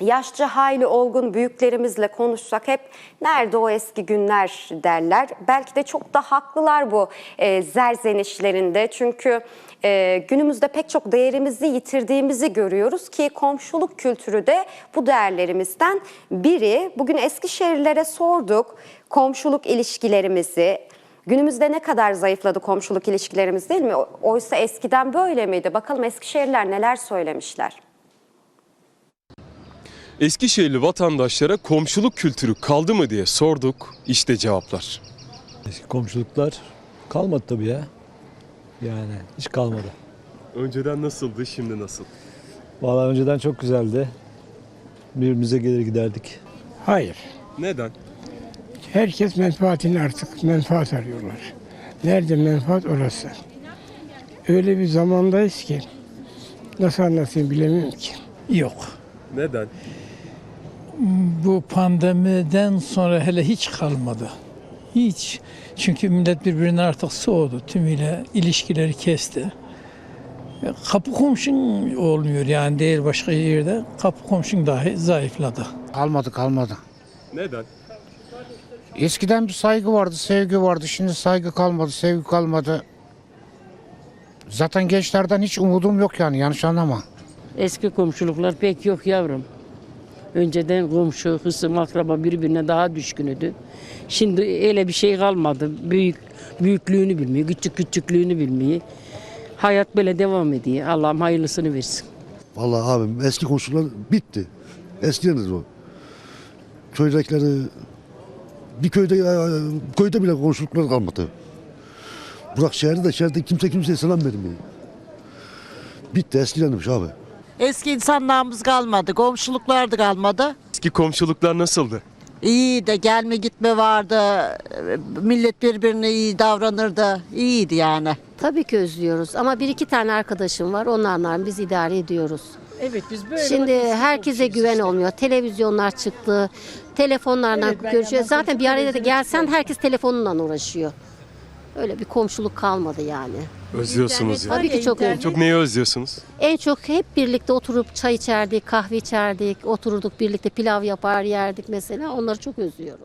yaşça hayli olgun büyüklerimizle konuşsak hep nerede o eski günler derler. Belki de çok da haklılar bu e, zerzenişlerinde. Çünkü e, günümüzde pek çok değerimizi yitirdiğimizi görüyoruz ki komşuluk kültürü de bu değerlerimizden biri. Bugün Eskişehirlilere sorduk komşuluk ilişkilerimizi. Günümüzde ne kadar zayıfladı komşuluk ilişkilerimiz değil mi? Oysa eskiden böyle miydi? Bakalım Eskişehirliler neler söylemişler. Eskişehirli vatandaşlara komşuluk kültürü kaldı mı diye sorduk. İşte cevaplar. Eski komşuluklar kalmadı tabii ya. Yani hiç kalmadı. Önceden nasıldı, şimdi nasıl? Vallahi önceden çok güzeldi. Birbirimize gelir giderdik. Hayır. Neden? Herkes menfaatini artık menfaat arıyorlar. Nerede menfaat orası. Öyle bir zamandayız ki nasıl anlatayım bilemiyorum ki. Yok. Neden? Bu pandemiden sonra hele hiç kalmadı. Hiç. Çünkü millet birbirinden artık soğudu. Tümüyle ilişkileri kesti. E, Kapı komşun olmuyor yani değil başka yerde. Kapı komşun dahi zayıfladı. Kalmadı kalmadı. Neden? Eskiden bir saygı vardı, sevgi vardı. Şimdi saygı kalmadı, sevgi kalmadı. Zaten gençlerden hiç umudum yok yani yanlış anlama. Eski komşuluklar pek yok yavrum. Önceden komşu, hısım, akraba birbirine daha düşkünüdü. Şimdi öyle bir şey kalmadı. Büyük büyüklüğünü bilmiyor, küçük küçüklüğünü bilmiyor. Hayat böyle devam ediyor. Allah'ım hayırlısını versin. Vallahi abim eski komşular bitti. Eskiden o. Köydekileri bir köyde e, köyde bile komşuluklar kalmadı. Bırak şehirde de şehirde kimse kimseye selam vermiyor. Bitti eskidenmiş abi. Eski insanlarımız kalmadı, komşuluklar da kalmadı. Eski komşuluklar nasıldı? İyi de gelme gitme vardı, millet birbirine iyi davranırdı, iyiydi yani. Tabii ki özlüyoruz ama bir iki tane arkadaşım var onlarla biz idare ediyoruz. Evet biz böyle Şimdi herkese güven olmuyor. Televizyonlar çıktı, telefonlardan görüşüyor. Zaten bir araya da gelsen herkes telefonunla uğraşıyor. Öyle bir komşuluk kalmadı yani. Özlüyorsunuz ya. Tabii ki çok özlüyoruz. Çok neyi özlüyorsunuz? En çok hep birlikte oturup çay içerdik, kahve içerdik, otururduk birlikte pilav yapar yerdik mesela. Onları çok özlüyorum.